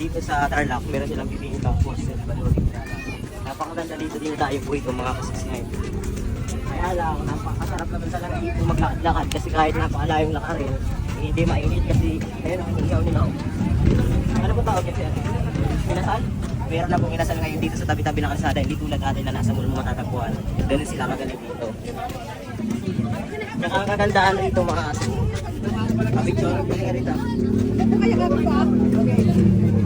dito sa Tarlac, meron silang bibigyan ng poster Pinala. Napakaganda dito din tayo po ito mga kasis ngayon. Kaya lang, napakasarap naman talaga dito maglakad kasi kahit napakalayong lakarin, eh, hindi mainit kasi ayun ang inihaw nila. oh. Ano po tawag kasi? Pinasal? Meron na pong inasal ngayon dito sa tabi-tabi ng kalsada, hindi tulad natin na nasa mall mo matatagpuan. Doon sila magaling dito. Kagandahan rito mga aso. Picture ko nga rito. Thank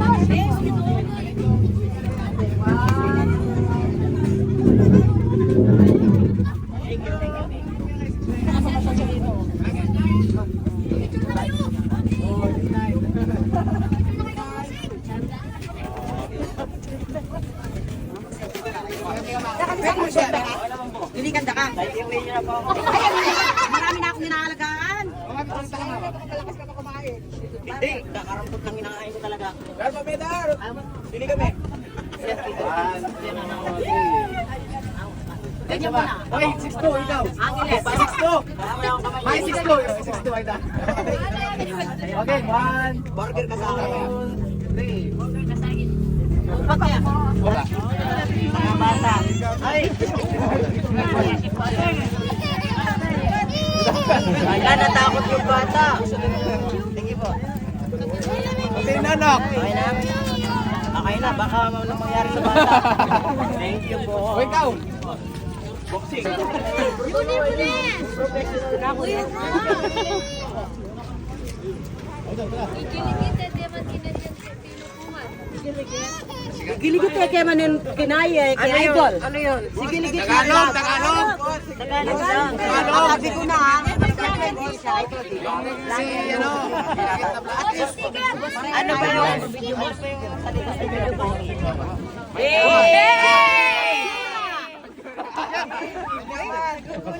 Liliganda ka. Niyo na po ako. Marami na akong inaalagaan. Hindi, kakarampot lang inakain ko talaga. Sini kami. Ganyan mo na. Okay, 6-2, ikaw. Angeles. 6-2. Marami akong kamay. Ay, 6-2. 6-2, ay da. Okay, one. Burger ka Mga bata. Ay! Wala, natakot yung bata. You po. Okay, nanok. Okay na? Okay na, baka ano mangyari sa bata. Thank you po. O, ikaw. Boxing. Giligit kay kay manin kinaya kay idol. Ano yun? Sige ligit Tagalog, Tagalog. Tagalog. Tagalog. Sabi ko na ha. Si, ano, Ano ba yun? Video mo pa yung salita sa video mo.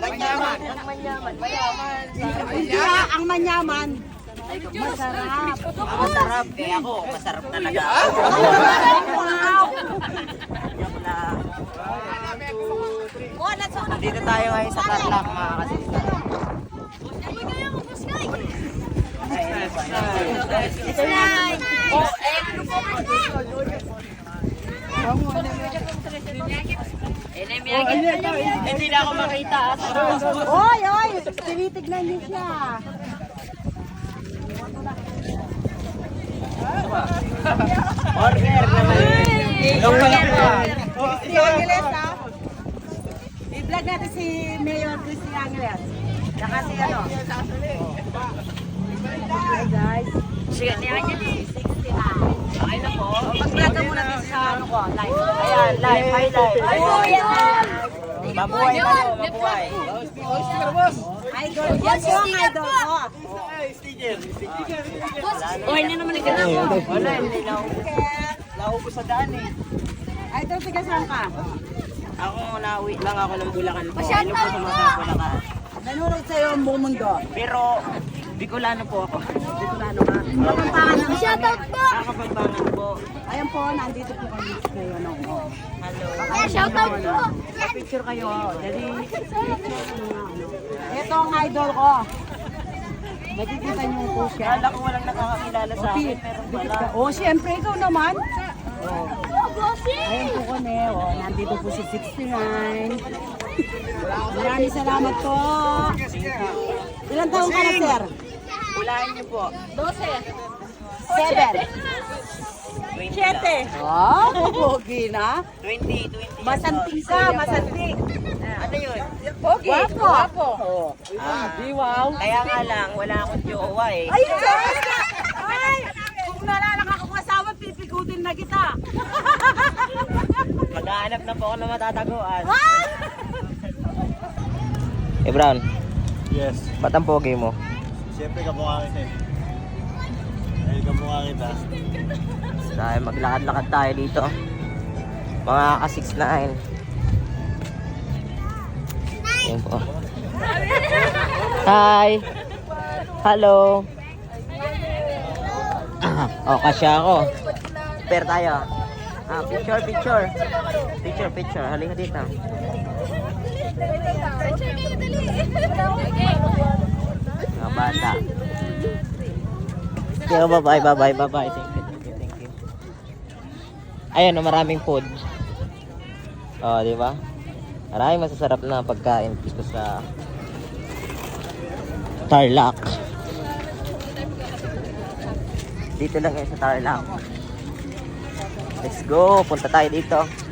Manyaman. Manyaman. Mayaman. Kaya ang manyaman. Masarap. Masarap. Eh ako, masarap talaga. Joke lang. Dito tayo ngayon sa Tarlac mga kasista. Hindi na ako makita. Oy, oy, tinitignan niyo siya. Order naman. Yung pala po. Si Angeles ha. I-vlog natin si Mayor Christy Angeles. Saka si ano. Hi guys. Niya niya. 69. Okay na po. Mag-vlog ka muna dito sa ano ko, live. Ayan, live, hi live. Mabuhay ka mabuhay. Idol. Yan po ang idol ko. Uy, na naman ikaw na Wala, hindi na Naubos sa daan eh. Idol, tiga saan ka? Ako, nauwi lang ako ng Bulacan po. Ano po sa mga Bulacan. Nanonood sa'yo ang buong mundo. Pero, Bicolano po ako. Bicolano ka. Kapampangan. Shoutout po! Nakakapagbangan po. Ayan po, nandito po kami ngayon. Ano. Hello. Shoutout po! Picture kayo. Dali. Ito ang idol ko. Nakikita niyo po siya. Kala ko walang nakakakilala sa akin. Meron pala. Oh, siyempre ikaw naman. Oh. Ayan po kami. Oh, nandito po si 69. Maraming salamat po. Ilan taong ka na, sir? Ulahin niyo po. 7. 20 lang. Oh, pogi na. 20, 20. Masanting ka, masanting. Ano yun? Pogi. Guwapo. Guwapo. Oh. Ah, Di wow. kaya nga lang, wala akong jowa eh. Ay, Diyos! Ay! Kung nalala pipikutin na kita. Maghahanap na po ako ng matataguan. Eh, Brown, Yes. ba't ang pogi mo? Siyempre, kamukha kita eh. Dahil kamukha kita. Tayo, maglakad-lakad tayo dito. Mga ka-6 na Yan po. Hi! Hello! oh, kasya ako. Pair tayo. Ah, picture, picture. Picture, picture. Halika dito. Mga bata. Okay, bye-bye, bye-bye, bye-bye. Thank you, thank you, thank you. Ayun, oh, maraming food. Oh, di ba? Maraming masasarap na pagkain dito sa Tarlac. Dito lang yan sa Tarlac. Let's go, punta tayo dito.